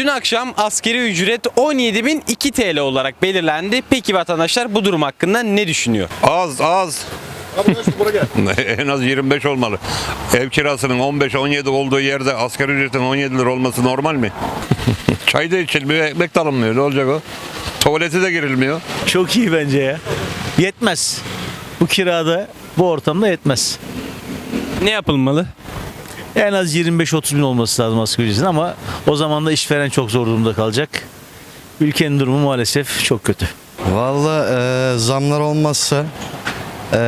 Dün akşam askeri ücret 17.002 TL olarak belirlendi. Peki vatandaşlar bu durum hakkında ne düşünüyor? Az az. en az 25 olmalı. Ev kirasının 15-17 olduğu yerde asgari ücretin 17 lira olması normal mi? Çay da içilmiyor, ekmek de alınmıyor. Ne olacak o? Tuvalete de girilmiyor. Çok iyi bence ya. Yetmez. Bu kirada, bu ortamda yetmez. Ne yapılmalı? En az 25-30 bin olması lazım asgari ücretin ama o zaman da işveren çok zor durumda kalacak. Ülkenin durumu maalesef çok kötü. Valla e, zamlar olmazsa e,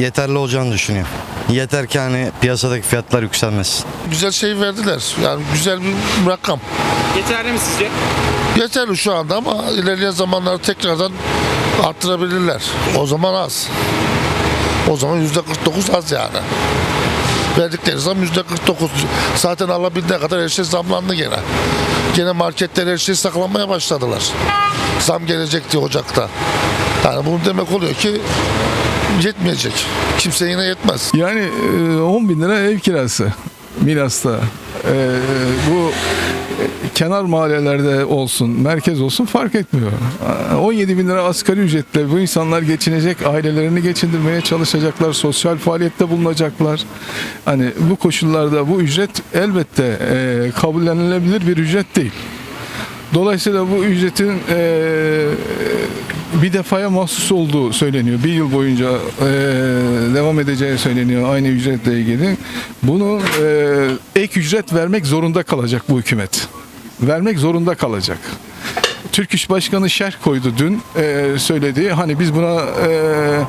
yeterli olacağını düşünüyorum. Yeter ki hani piyasadaki fiyatlar yükselmesin. güzel şey verdiler. Yani güzel bir rakam. Yeterli mi sizce? Yeterli şu anda ama ilerleyen zamanlarda tekrardan arttırabilirler. O zaman az. O zaman yüzde 49 az yani. Verdikleri zam yüzde 49. Zaten alabildiğine kadar her şey zamlandı gene. Gene marketler her şeyi saklamaya başladılar. Zam gelecek diye Ocak'ta. Yani bunu demek oluyor ki yetmeyecek. Kimse yine yetmez. Yani e, 10 bin lira ev kirası Milas'ta. E, bu e, kenar mahallelerde olsun, merkez olsun fark etmiyor. E, 17 bin lira asgari ücretle bu insanlar geçinecek, ailelerini geçindirmeye çalışacaklar, sosyal faaliyette bulunacaklar. Hani bu koşullarda bu ücret elbette e, kabullenilebilir bir ücret değil. Dolayısıyla bu ücretin eee, bir defaya mahsus olduğu söyleniyor. Bir yıl boyunca eee, devam edeceği söyleniyor aynı ücretle ilgili. Bunu eee, ek ücret vermek zorunda kalacak bu hükümet. Vermek zorunda kalacak. Türk İş Başkanı şerh koydu dün eee söyledi. Hani biz buna eee,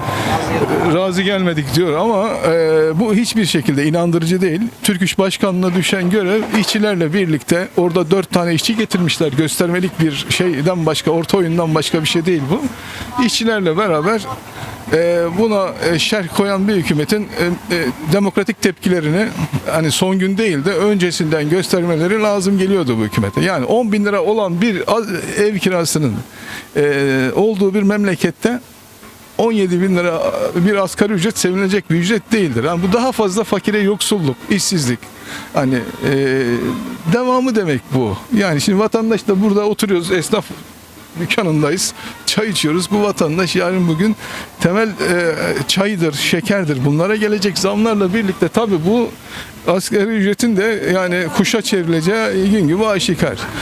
razı gelmedik diyor ama eee, bu hiçbir şekilde inandırıcı değil. Türk İş Başkanı'na düşen görev işçilerle birlikte orada dört tane işçi getirmişler. Göstermelik bir şeyden başka, orta oyundan başka bir şey değil bu. İşçilerle beraber buna eee, şerh koyan bir hükümetin eee, demokratik tepkilerini hani son gün değil de öncesinden göstermeleri lazım geliyordu bu hükümete. Yani 10 bin lira olan bir ev kirasının olduğu bir memlekette 17 bin lira bir asgari ücret sevilecek bir ücret değildir. Yani bu daha fazla fakire yoksulluk, işsizlik. Hani eee, devamı demek bu. Yani şimdi vatandaş da burada oturuyoruz esnaf dükkanındayız. Çay içiyoruz. Bu vatandaş yarın bugün temel e, çaydır, şekerdir. Bunlara gelecek zamlarla birlikte tabii bu asgari ücretin de yani kuşa çevrileceği gün gibi aşikar.